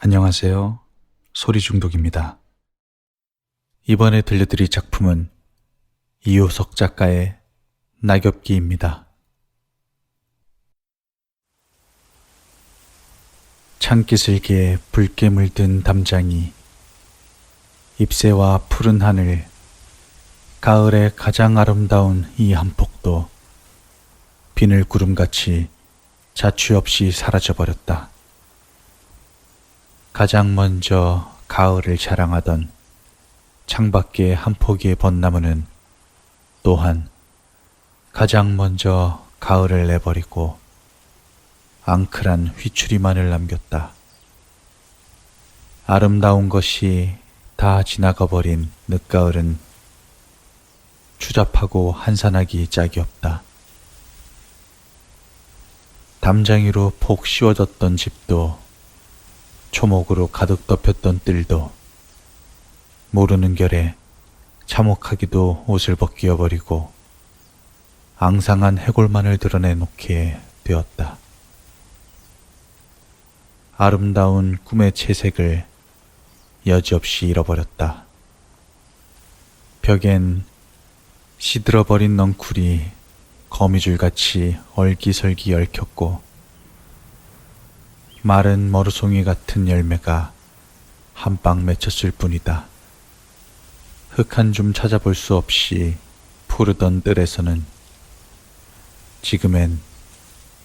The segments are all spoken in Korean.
안녕하세요. 소리 중독입니다. 이번에 들려드릴 작품은 이호석 작가의 낙엽기입니다. 창기슬기에 붉게 물든 담장이 잎새와 푸른 하늘, 가을의 가장 아름다운 이 한폭도 비늘 구름같이 자취 없이 사라져버렸다. 가장 먼저 가을을 자랑하던 창밖의 한 포기의 벚나무는 또한 가장 먼저 가을을 내버리고 앙클한 휘추리만을 남겼다. 아름다운 것이 다 지나가 버린 늦가을은 추잡하고 한산하기 짝이 없다. 담장이로 폭 씌워졌던 집도 초목으로 가득 덮였던 뜰도 모르는 결에 참혹하기도 옷을 벗기어 버리고 앙상한 해골만을 드러내놓게 되었다. 아름다운 꿈의 채색을 여지없이 잃어버렸다. 벽엔 시들어버린 넝쿨이 거미줄같이 얼기설기 얽혔고 마른 머루송이 같은 열매가 한방 맺혔을 뿐이다. 흙 한 줌 찾아볼 수 없이 푸르던 뜰에서는 지금엔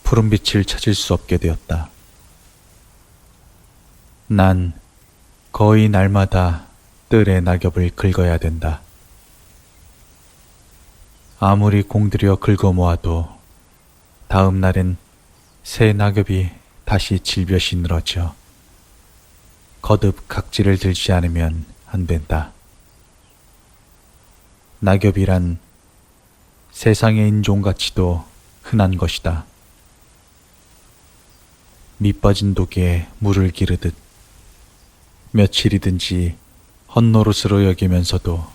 푸른 빛을 찾을 수 없게 되었다. 난 거의 날마다 뜰의 낙엽을 긁어야 된다. 아무리 공들여 긁어 모아도 다음 날엔 새 낙엽이 다시 질볕이 늘어져 거듭 각질을 들지 않으면 안 된다. 낙엽이란 세상의 인종같이도 흔한 것이다. 밑빠진 독에 물을 기르듯 며칠이든지 헛노릇으로 여기면서도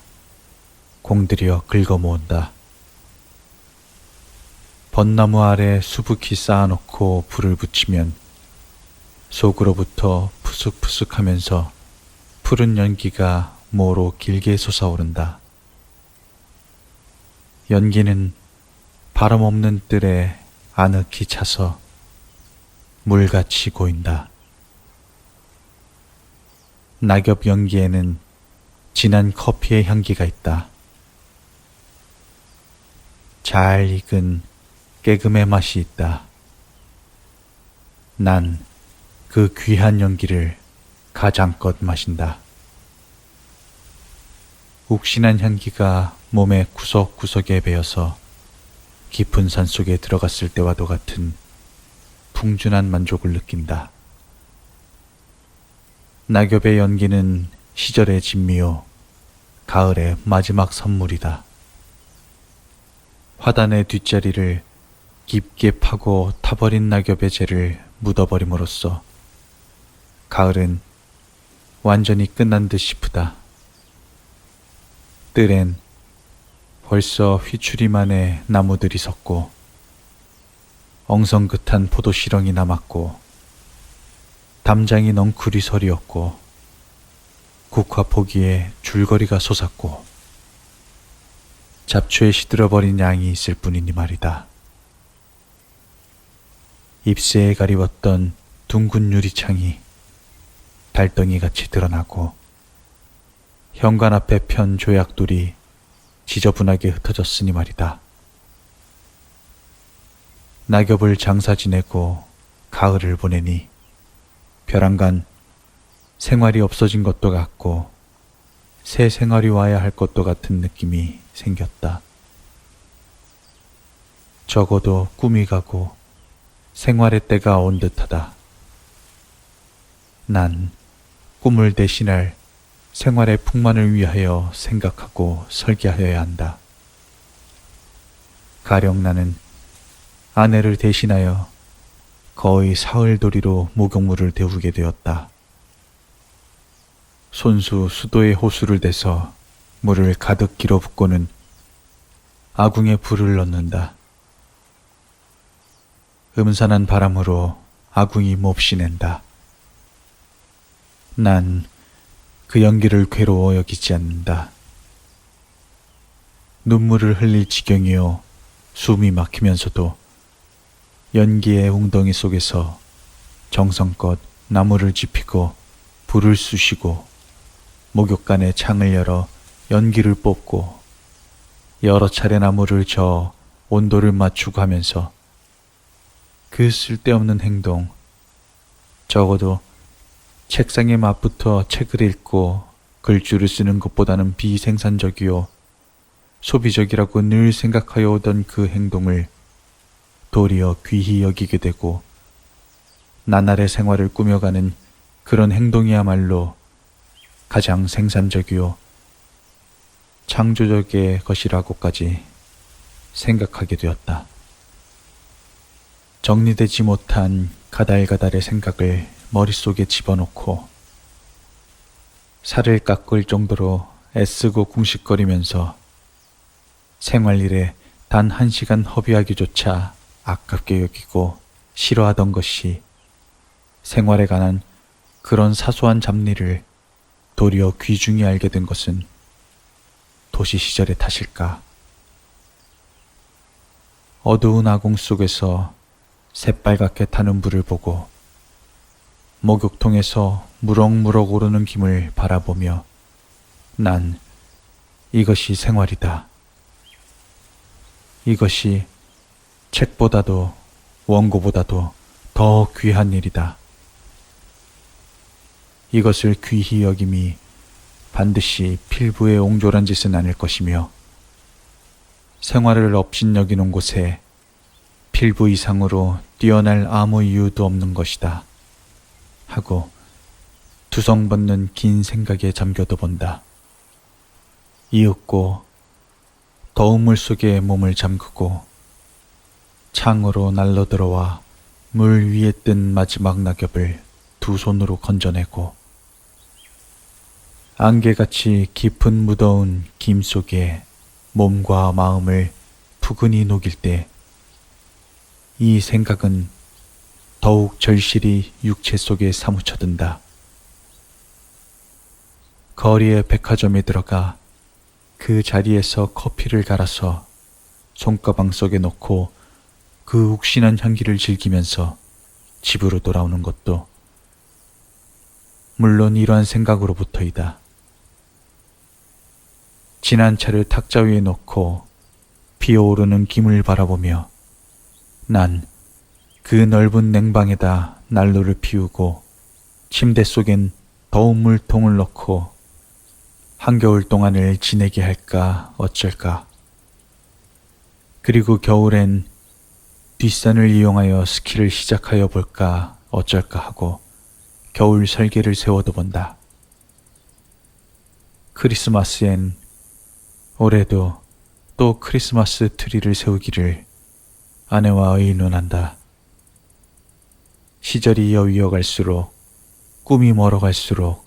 공들여 긁어 모은다. 벚나무 아래 수북히 쌓아놓고 불을 붙이면 속으로부터 푸슥푸슥 하면서 푸른 연기가 모로 길게 솟아오른다. 연기는 바람 없는 뜰에 아늑히 차서 물같이 고인다. 낙엽 연기에는 진한 커피의 향기가 있다. 잘 익은 깨금의 맛이 있다. 난 그 귀한 연기를 가장껏 마신다. 욱신한 향기가 몸의 구석구석에 배어서 깊은 산 속에 들어갔을 때와도 같은 풍준한 만족을 느낀다. 낙엽의 연기는 시절의 진미요, 가을의 마지막 선물이다. 화단의 뒷자리를 깊게 파고 타버린 낙엽의 재를 묻어버림으로써 가을은 완전히 끝난 듯 싶으다. 뜰엔 벌써 휘추리만의 나무들이 섰고 엉성긋한 포도 시렁이 남았고 담장이 넝쿨이 서리었고 국화 포기에 줄거리가 솟았고 잡초에 시들어버린 양이 있을 뿐이니 말이다. 잎새에 가리웠던 둥근 유리창이 달덩이 같이 드러나고 현관 앞에 편 조약돌이 지저분하게 흩어졌으니 말이다. 낙엽을 장사 지내고 가을을 보내니 벼랑간 생활이 없어진 것도 같고 새 생활이 와야 할 것도 같은 느낌이 생겼다. 적어도 꿈이 가고 생활의 때가 온 듯하다. 난 꿈을 대신할 생활의 풍만을 위하여 생각하고 설계하여야 한다. 가령 나는 아내를 대신하여 거의 사흘도리로 목욕물을 데우게 되었다. 손수 수도의 호수를 대서 물을 가득 길어 붓고는 아궁에 불을 넣는다. 음산한 바람으로 아궁이 몹시 낸다. 난 그 연기를 괴로워 여기지 않는다. 눈물을 흘릴 지경이요. 숨이 막히면서도 연기의 웅덩이 속에서 정성껏 나무를 지피고 불을 쑤시고 목욕간에 창을 열어 연기를 뽑고 여러 차례 나무를 저어 온도를 맞추고 하면서 그 쓸데없는 행동 적어도 책상에 맞붙어 책을 읽고 글줄을 쓰는 것보다는 비생산적이요 소비적이라고 늘 생각하여 오던 그 행동을 도리어 귀히 여기게 되고 나날의 생활을 꾸며가는 그런 행동이야말로 가장 생산적이요 창조적의 것이라고까지 생각하게 되었다. 정리되지 못한 가달가달의 생각을 머릿속에 집어넣고 살을 깎을 정도로 애쓰고 궁식거리면서 생활일에 단 한 시간 허비하기조차 아깝게 여기고 싫어하던 것이 생활에 관한 그런 사소한 잡리를 도리어 귀중히 알게 된 것은 도시 시절의 탓일까? 어두운 아공 속에서 새빨갛게 타는 불을 보고 목욕통에서 무럭무럭 오르는 김을 바라보며 난 이것이 생활이다. 이것이 책보다도 원고보다도 더 귀한 일이다. 이것을 귀히 여김이 반드시 필부의 옹졸한 짓은 아닐 것이며 생활을 업신여기는 곳에 필부 이상으로 뛰어날 아무 이유도 없는 것이다. 하고 두성벗는 긴 생각에 잠겨도 본다. 이윽고 더운 물 속에 몸을 잠그고 창으로 날러 들어와 물 위에 뜬 마지막 낙엽을 두 손으로 건져내고 안개같이 깊은 무더운 김 속에 몸과 마음을 푸근히 녹일 때 이 생각은 더욱 절실히 육체 속에 사무쳐든다. 거리의 백화점에 들어가 그 자리에서 커피를 갈아서 손가방 속에 넣고 그 욱신한 향기를 즐기면서 집으로 돌아오는 것도 물론 이러한 생각으로부터이다. 진한 차를 탁자 위에 놓고 피어오르는 김을 바라보며 난 그 넓은 냉방에다 난로를 피우고 침대 속엔 더운 물통을 넣고 한겨울 동안을 지내게 할까 어쩔까. 그리고 겨울엔 뒷산을 이용하여 스키를 시작하여 볼까 어쩔까 하고 겨울 설계를 세워도 본다. 크리스마스엔 올해도 또 크리스마스 트리를 세우기를 아내와 의논한다. 시절이 여위어 갈수록 꿈이 멀어갈수록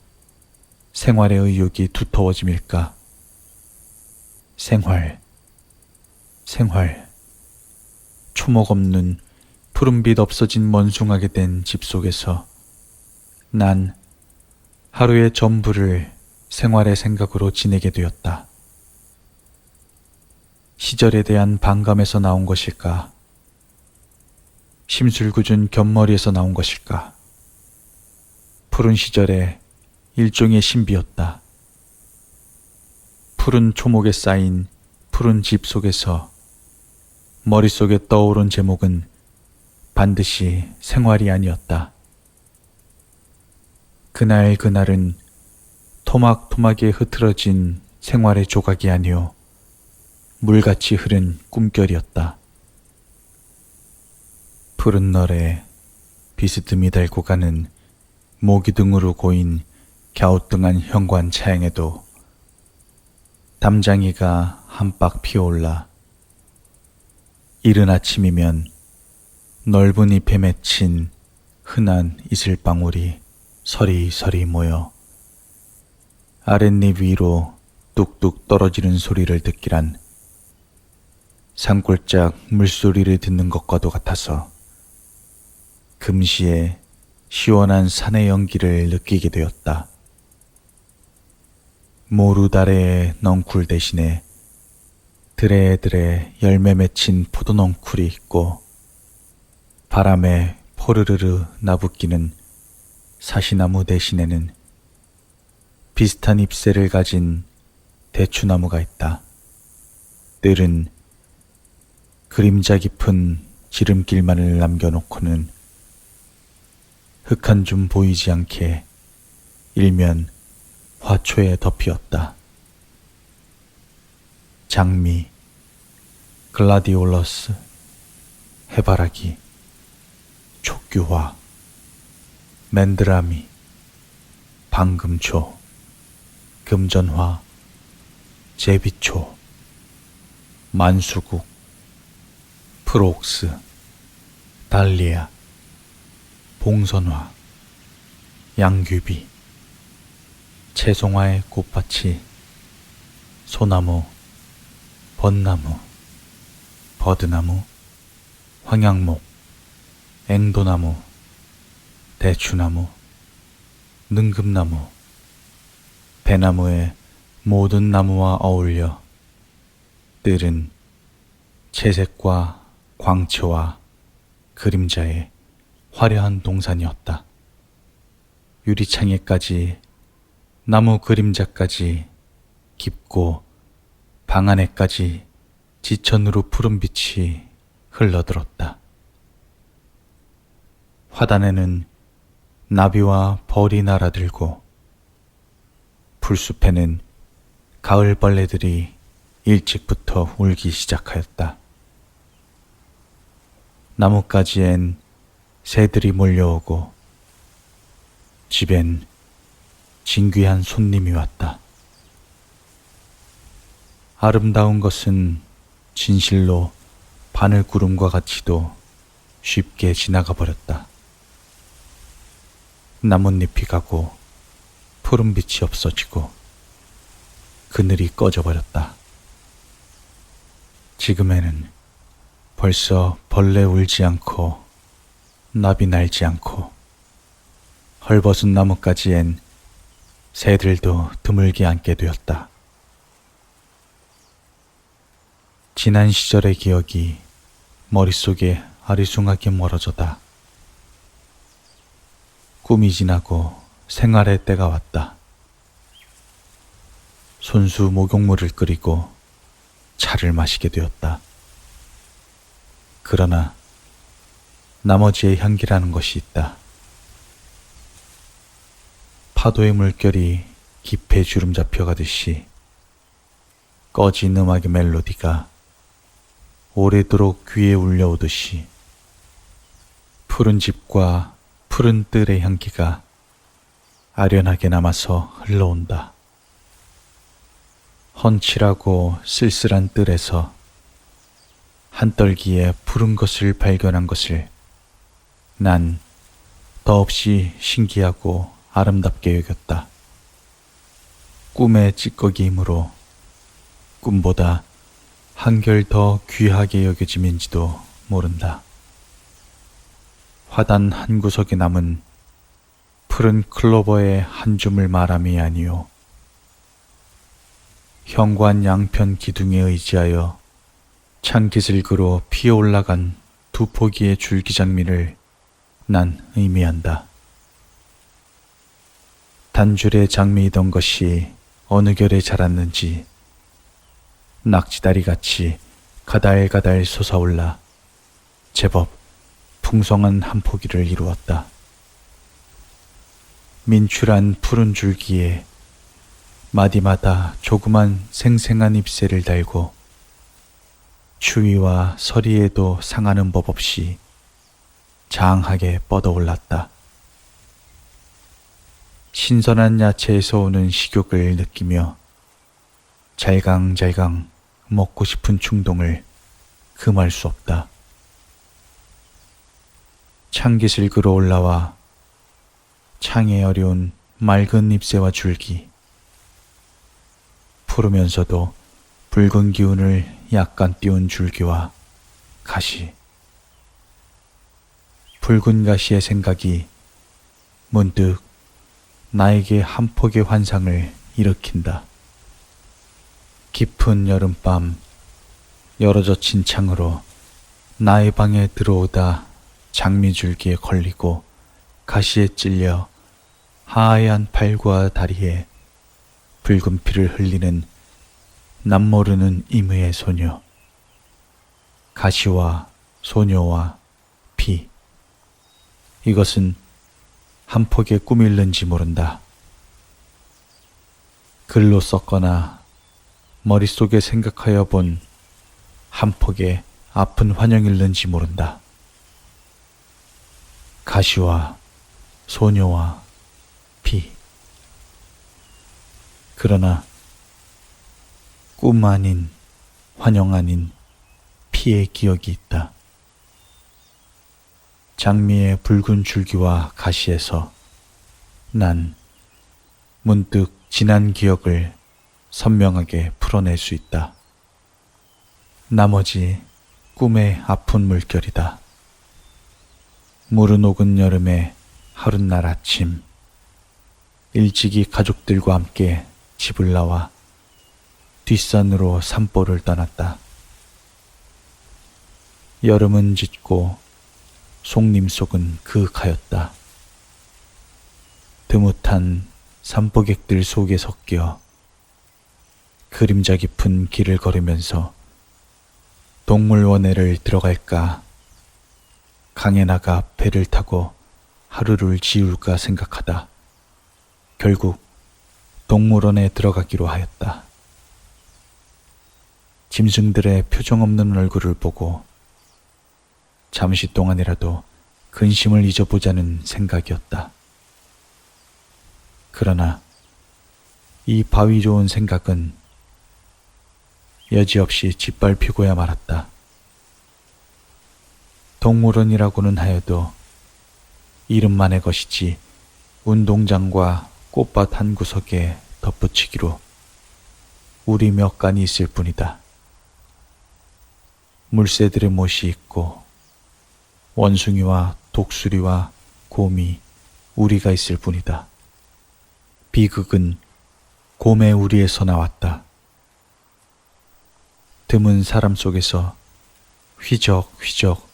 생활의 의욕이 두터워짐일까? 생활, 생활. 초목 없는 푸른빛 없어진 먼숭하게 된 집 속에서 난 하루의 전부를 생활의 생각으로 지내게 되었다. 시절에 대한 반감에서 나온 것일까? 심술궂은 곁머리에서 나온 것일까? 푸른 시절에 일종의 신비였다. 푸른 초목에 쌓인 푸른 집 속에서 머릿속에 떠오른 제목은 반드시 생활이 아니었다. 그날 그날은 토막토막에 흐트러진 생활의 조각이 아니오 물같이 흐른 꿈결이었다. 푸른 널에 비스듬히 달고 가는 모기 등으로 고인 갸우뚱한 현관 차양에도 담장이가 한박 피어올라 이른 아침이면 넓은 잎에 맺힌 흔한 이슬방울이 서리서리 모여 아랫잎 위로 뚝뚝 떨어지는 소리를 듣기란 산골짝 물소리를 듣는 것과도 같아서 금시에 시원한 산의 연기를 느끼게 되었다. 모루다레의 넝쿨 대신에 드레드레 열매 맺힌 포도 넝쿨이 있고 바람에 포르르르 나부끼는 사시나무 대신에는 비슷한 잎새를 가진 대추나무가 있다. 뜰은 그림자 깊은 지름길만을 남겨놓고는 흙한 줌 보이지 않게 일면 화초에 덮이었다. 장미, 글라디올러스, 해바라기, 촉규화, 맨드라미, 방금초, 금전화, 제비초, 만수국, 프록스, 달리아, 봉선화, 양귀비, 채송화의 꽃밭이 소나무, 벚나무, 버드나무, 황양목, 앵도나무, 대추나무, 능금나무, 배나무의 모든 나무와 어울려 뜰은 채색과 광채와 그림자의 화려한 동산이었다. 유리창에까지 나무 그림자까지 깊고 방 안에까지 지천으로 푸른 빛이 흘러들었다. 화단에는 나비와 벌이 날아들고 풀숲에는 가을 벌레들이 일찍부터 울기 시작하였다. 나뭇가지엔 새들이 몰려오고 집엔 진귀한 손님이 왔다. 아름다운 것은 진실로 바늘 구름과 같이도 쉽게 지나가 버렸다. 나뭇잎이 가고 푸른 빛이 없어지고 그늘이 꺼져 버렸다. 지금에는 벌써 벌레 울지 않고 나비 날지 않고 헐벗은 나뭇가지엔 새들도 드물게 앉게 되었다. 지난 시절의 기억이 머릿속에 아리숭하게 멀어져다. 꿈이 지나고 생활의 때가 왔다. 손수 목욕물을 끓이고 차를 마시게 되었다. 그러나 나머지의 향기라는 것이 있다. 파도의 물결이 깊이 주름 잡혀가듯이 꺼진 음악의 멜로디가 오래도록 귀에 울려오듯이 푸른 집과 푸른 뜰의 향기가 아련하게 남아서 흘러온다. 헌칠하고 쓸쓸한 뜰에서 한떨기에 푸른 것을 발견한 것을 난 더없이 신기하고 아름답게 여겼다. 꿈의 찌꺼기이므로 꿈보다 한결 더 귀하게 여겨짐인지도 모른다. 화단 한 구석에 남은 푸른 클로버의 한 줌을 말함이 아니요. 현관 양편 기둥에 의지하여 창기슬그로 피어올라간 두 포기의 줄기장미를 난 의미한다. 단줄의 장미이던 것이 어느 결에 자랐는지 낙지다리 같이 가달가달 솟아올라 제법 풍성한 한 포기를 이루었다. 민출한 푸른 줄기에 마디마다 조그만 생생한 잎새를 달고 추위와 서리에도 상하는 법 없이 장하게 뻗어올랐다. 신선한 야채에서 오는 식욕을 느끼며 잘강잘강 먹고 싶은 충동을 금할 수 없다. 창깃을 끌어 올라와 창에 어려운 맑은 잎새와 줄기, 푸르면서도 붉은 기운을 약간 띄운 줄기와 가시. 붉은 가시의 생각이 문득 나에게 한 폭의 환상을 일으킨다. 깊은 여름밤 열어 젖힌 창으로 나의 방에 들어오다 장미줄기에 걸리고 가시에 찔려 하얀 팔과 다리에 붉은 피를 흘리는 남모르는 임의의 소녀. 가시와 소녀와 피. 이것은 한 폭의 꿈일는지 모른다. 글로 썼거나 머릿속에 생각하여 본 한 폭의 아픈 환영일는지 모른다. 가시와 소녀와 피. 그러나 꿈 아닌 환영 아닌 피의 기억이 있다. 장미의 붉은 줄기와 가시에서 난 문득 지난 기억을 선명하게 풀어낼 수 있다. 나머지 꿈의 아픈 물결이다. 물은 녹은 여름의 하룻날 아침, 일찍이 가족들과 함께 집을 나와 뒷산으로 산보를 떠났다. 여름은 짙고 송림 속은 그윽하였다. 드뭇한 산보객들 속에 섞여 그림자 깊은 길을 걸으면서 동물원에를 들어갈까 강에 나가 배를 타고 하루를 지울까 생각하다 결국 동물원에 들어가기로 하였다. 짐승들의 표정 없는 얼굴을 보고 잠시 동안이라도 근심을 잊어보자는 생각이었다. 그러나 이 바위 좋은 생각은 여지없이 짓밟히고야 말았다. 동물원이라고는 하여도 이름만의 것이지 운동장과 꽃밭 한 구석에 덧붙이기로 우리 몇 간이 있을 뿐이다. 물새들의 못이 있고 원숭이와 독수리와 곰이 우리가 있을 뿐이다. 비극은 곰의 우리에서 나왔다. 드문 사람 속에서 휘적휘적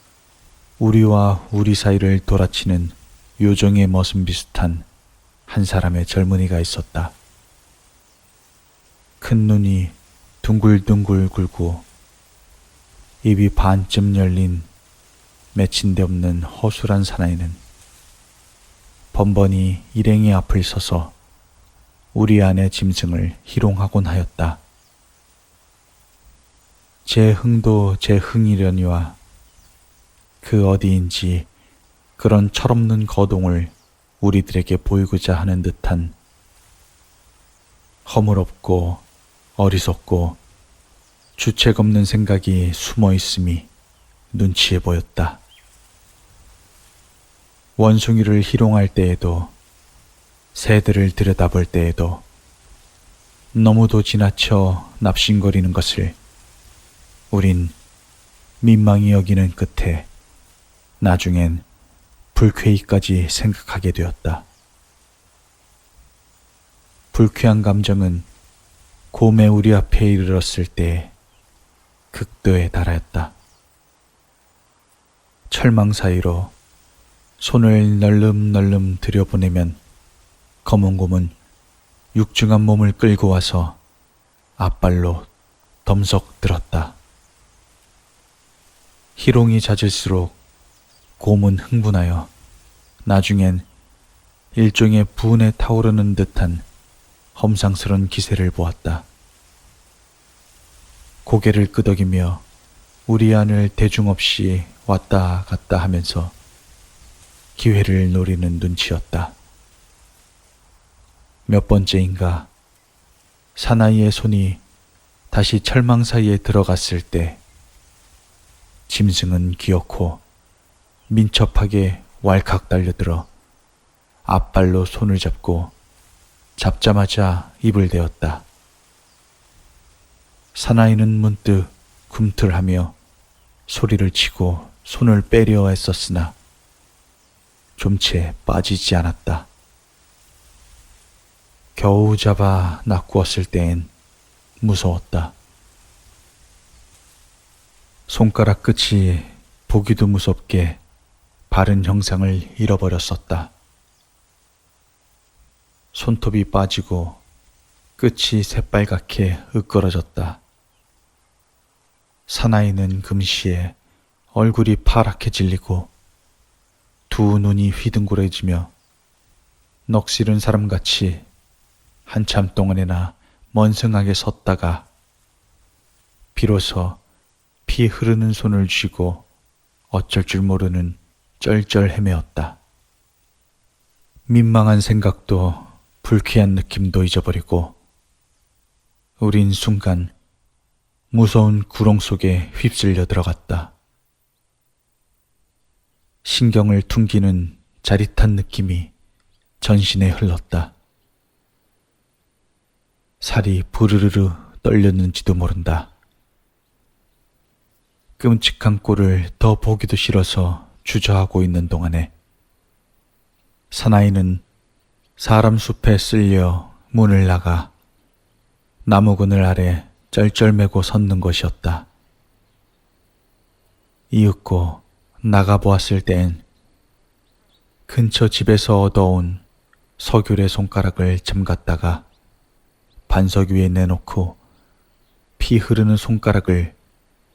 우리와 우리 사이를 돌아치는 요정의 머슴 비슷한 한 사람의 젊은이가 있었다. 큰 눈이 둥글둥글 굴고 입이 반쯤 열린 맺힌 데 없는 허술한 사나이는 번번이 일행의 앞을 서서 우리 안의 짐승을 희롱하곤 하였다. 제 흥도 제 흥이려니와 그 어디인지 그런 철없는 거동을 우리들에게 보이고자 하는 듯한 허물없고 어리석고 주책 없는 생각이 숨어 있음이 눈치에 보였다. 원숭이를 희롱할 때에도 새들을 들여다볼 때에도 너무도 지나쳐 납신거리는 것을 우린 민망히 여기는 끝에 나중엔 불쾌히까지 생각하게 되었다. 불쾌한 감정은 곰의 우리 앞에 이르렀을 때 극도에 달하였다. 철망 사이로 손을 널름널름 들여보내면 검은 곰은 육중한 몸을 끌고 와서 앞발로 덤석 들었다. 희롱이 잦을수록 곰은 흥분하여 나중엔 일종의 분에 타오르는 듯한 험상스런 기세를 보았다. 고개를 끄덕이며 우리 안을 대중 없이 왔다 갔다 하면서 기회를 노리는 눈치였다. 몇 번째인가 사나이의 손이 다시 철망 사이에 들어갔을 때 짐승은 기어코 민첩하게 왈칵 달려들어 앞발로 손을 잡고 잡자마자 입을 대었다. 사나이는 문득 꿈틀하며 소리를 치고 손을 빼려 했었으나 좀채 빠지지 않았다. 겨우 잡아 낚구었을 땐 무서웠다. 손가락 끝이 보기도 무섭게 바른 형상을 잃어버렸었다. 손톱이 빠지고 끝이 새빨갛게 으끄러졌다. 사나이는 금시에 얼굴이 파랗게 질리고 두 눈이 휘둥그레지며 넋이른 사람같이 한참 동안이나 멍성하게 섰다가 비로소 피 흐르는 손을 쥐고 어쩔 줄 모르는 쩔쩔 헤매었다. 민망한 생각도 불쾌한 느낌도 잊어버리고 우린 순간 무서운 구렁 속에 휩쓸려 들어갔다. 신경을 퉁기는 짜릿한 느낌이 전신에 흘렀다. 살이 부르르르 떨렸는지도 모른다. 끔찍한 꼴을 더 보기도 싫어서 주저하고 있는 동안에 사나이는 사람 숲에 쓸려 문을 나가 나무 그늘 아래 쩔쩔매고 섰는 것이었다. 이윽고 나가보았을 땐 근처 집에서 얻어온 석유의 손가락을 잠갔다가 반석 위에 내놓고 피 흐르는 손가락을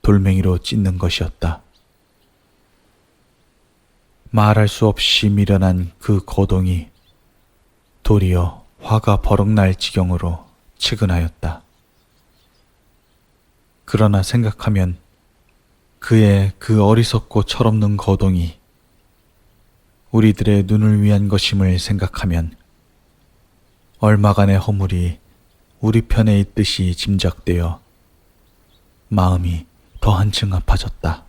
돌멩이로 찢는 것이었다. 말할 수 없이 미련한 그 고동이 도리어 화가 버럭날 지경으로 측은하였다. 그러나 생각하면 그의 그 어리석고 철없는 거동이 우리들의 눈을 위한 것임을 생각하면 얼마간의 허물이 우리 편에 있듯이 짐작되어 마음이 더 한층 아파졌다.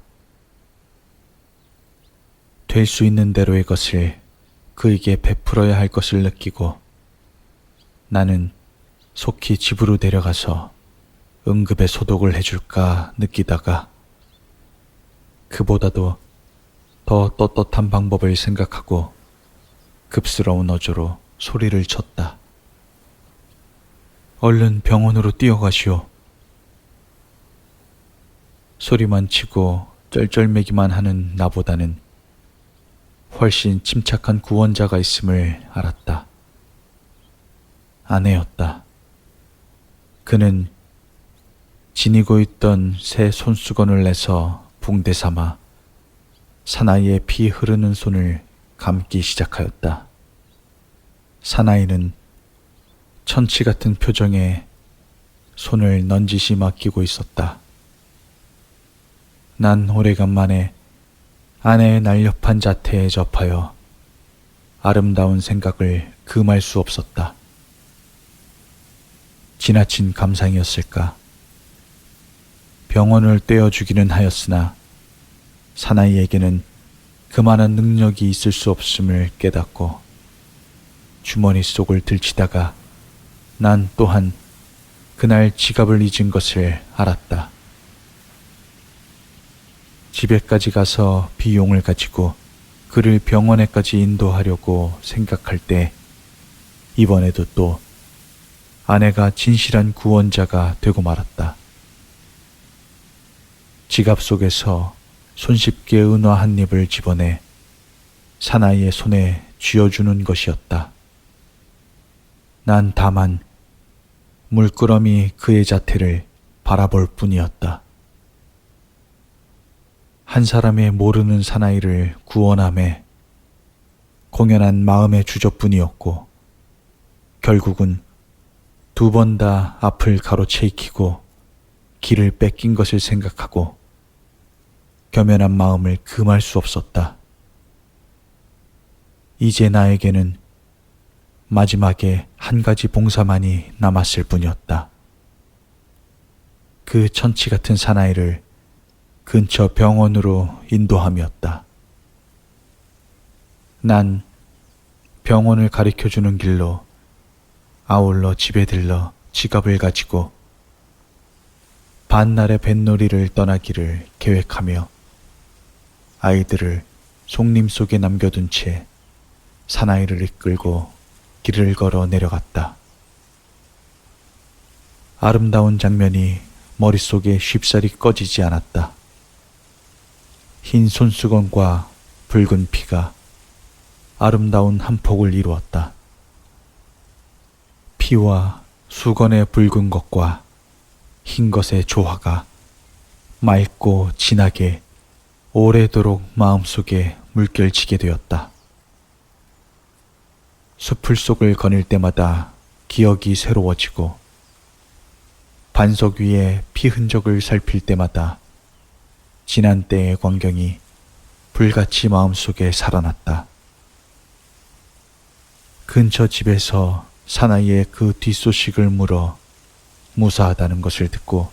될 수 있는 대로의 것을 그에게 베풀어야 할 것을 느끼고 나는 속히 집으로 데려가서 응급의 소독을 해줄까 느끼다가 그보다도 더 떳떳한 방법을 생각하고 급스러운 어조로 소리를 쳤다. 얼른 병원으로 뛰어가시오. 소리만 치고 쩔쩔매기만 하는 나보다는 훨씬 침착한 구원자가 있음을 알았다. 아내였다. 그는 지니고 있던 새 손수건을 내서 붕대 삼아 사나이의 피 흐르는 손을 감기 시작하였다. 사나이는 천치 같은 표정에 손을 넌지시 맡기고 있었다. 난 오래간만에 아내의 날렵한 자태에 접하여 아름다운 생각을 금할 수 없었다. 지나친 감상이었을까? 병원을 떼어주기는 하였으나 사나이에게는 그만한 능력이 있을 수 없음을 깨닫고 주머니 속을 들치다가 난 또한 그날 지갑을 잊은 것을 알았다. 집에까지 가서 비용을 가지고 그를 병원에까지 인도하려고 생각할 때 이번에도 또 아내가 진실한 구원자가 되고 말았다. 지갑 속에서 손쉽게 은화 한 입을 집어내 사나이의 손에 쥐어주는 것이었다. 난 다만 물끄러미 그의 자태를 바라볼 뿐이었다. 한 사람의 모르는 사나이를 구원함에 공연한 마음의 주저뿐이었고 결국은 두 번 다 앞을 가로채이키고 길을 뺏긴 것을 생각하고 겸연한 마음을 금할 수 없었다. 이제 나에게는 마지막에 한 가지 봉사만이 남았을 뿐이었다. 그 천치 같은 사나이를 근처 병원으로 인도함이었다. 난 병원을 가리켜 주는 길로 아울러 집에 들러 지갑을 가지고 반날의 뱃놀이를 떠나기를 계획하며 아이들을 속림 속에 남겨둔 채 사나이를 이끌고 길을 걸어 내려갔다. 아름다운 장면이 머릿속에 쉽사리 꺼지지 않았다. 흰 손수건과 붉은 피가 아름다운 한 폭을 이루었다. 피와 수건의 붉은 것과 흰 것의 조화가 맑고 진하게 오래도록 마음속에 물결치게 되었다. 숲을 속을 거닐 때마다 기억이 새로워지고 반석 위에 피 흔적을 살필 때마다 지난 때의 광경이 불같이 마음속에 살아났다. 근처 집에서 사나이의 그 뒷소식을 물어 무사하다는 것을 듣고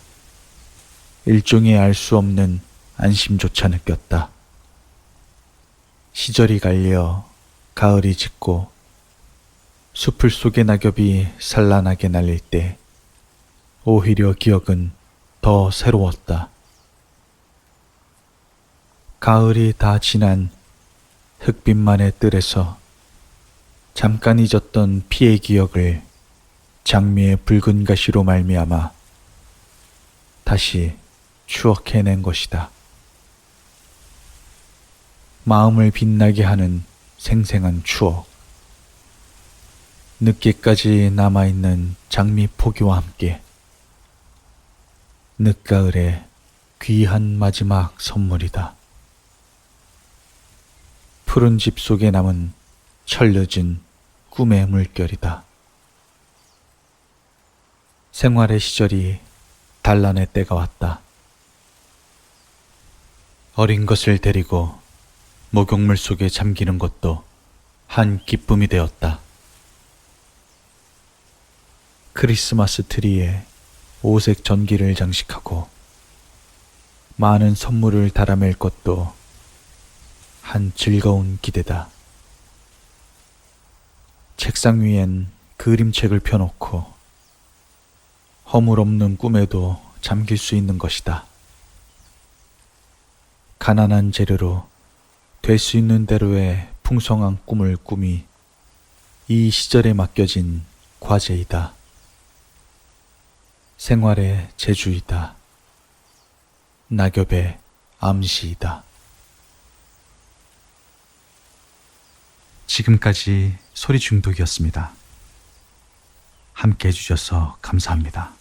일종의 알 수 없는 안심조차 느꼈다. 시절이 갈려 가을이 짙고 숲을 속의 낙엽이 산란하게 날릴 때 오히려 기억은 더 새로웠다. 가을이 다 지난 흑빛만의 뜰에서 잠깐 잊었던 피의 기억을 장미의 붉은 가시로 말미암아 다시 추억해낸 것이다. 마음을 빛나게 하는 생생한 추억. 늦게까지 남아있는 장미 포기와 함께 늦가을의 귀한 마지막 선물이다. 푸른 집 속에 남은 철려진 꿈의 물결이다. 생활의 시절이 단란의 때가 왔다. 어린 것을 데리고 목욕물 속에 잠기는 것도 한 기쁨이 되었다. 크리스마스 트리에 오색 전기를 장식하고 많은 선물을 달아맬 것도 한 즐거운 기대다. 책상 위엔 그림책을 펴놓고 허물 없는 꿈에도 잠길 수 있는 것이다. 가난한 재료로 될 수 있는 대로의 풍성한 꿈을 꾸미 이 시절에 맡겨진 과제이다. 생활의 재주이다. 낙엽의 암시이다. 지금까지 소리 중독이었습니다. 함께 해주셔서 감사합니다.